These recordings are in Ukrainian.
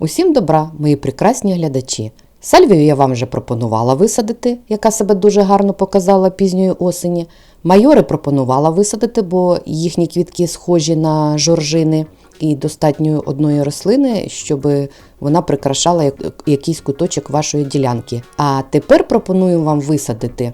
Усім добра, мої прекрасні глядачі. Сальвію я вам вже пропонувала висадити, яка себе дуже гарно показала пізньої осені. Майори пропонувала висадити, бо їхні квітки схожі на жоржини і достатньо одної рослини, щоб вона прикрашала якийсь куточок вашої ділянки. А тепер пропоную вам висадити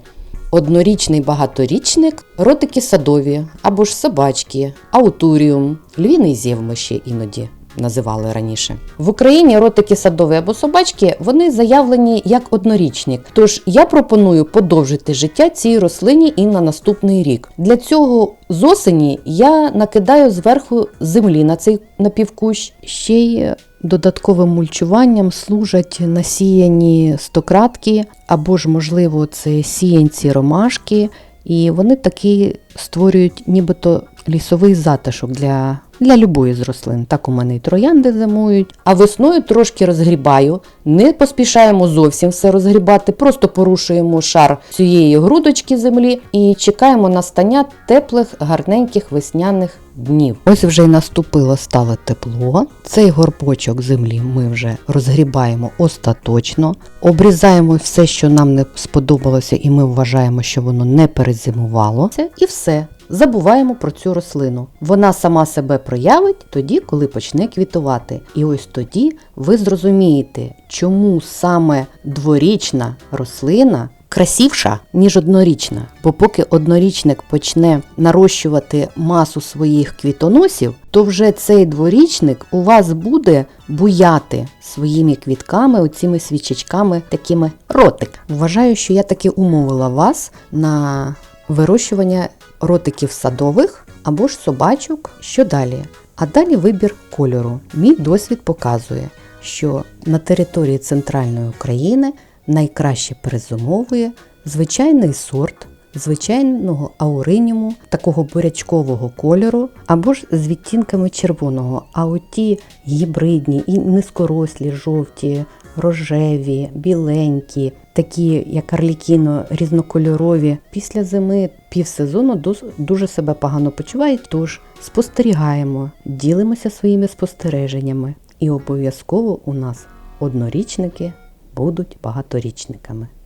однорічний багаторічник, ротики садові або ж собачки, аутуріум, львіний зєв ми ще іноді називали раніше. В Україні ротики садові або собачки вони заявлені як однорічник. Тож я пропоную подовжити життя цій рослині і на наступний рік. Для цього з осені я накидаю зверху землі на цей напівкущ. Ще й додатковим мульчуванням служать насіяні стократки або ж, можливо, це сіянці ромашки. І вони такі створюють нібито лісовий затишок для, для любої з рослин. Так у мене і троянди зимують. А весною трошки розгрібаю. Не поспішаємо зовсім все розгрібати, просто порушуємо шар цієї грудочки землі і чекаємо настання теплих, гарненьких весняних днів. Ось вже й наступило стало тепло. Цей горбочок землі ми вже розгрібаємо остаточно, обрізаємо все, що нам не сподобалося, і ми вважаємо, що воно не перезимувало. І все. Забуваємо про цю рослину. Вона сама себе проявить тоді, коли почне квітувати. І ось тоді ви зрозумієте, чому саме дворічна рослина красивша, ніж однорічна. Бо поки однорічник почне нарощувати масу своїх квітоносів, то вже цей дворічник у вас буде буяти своїми квітками, оціми свічечками, такими ротик. Вважаю, що я таки умовила вас на вирощування ротиків садових або ж собачок. Що далі? А далі вибір кольору. Мій досвід показує, що на території центральної України найкраще перезимовує звичайний сорт звичайного ауриніму, такого бурячкового кольору, або ж з відтінками червоного. А оті гібридні і низькорослі, жовті, рожеві, біленькі, такі як арлікіно, різнокольорові, після зими півсезону дуже себе погано почувають. Тож спостерігаємо, ділимося своїми спостереженнями. І обов'язково у нас однорічники будуть багаторічниками.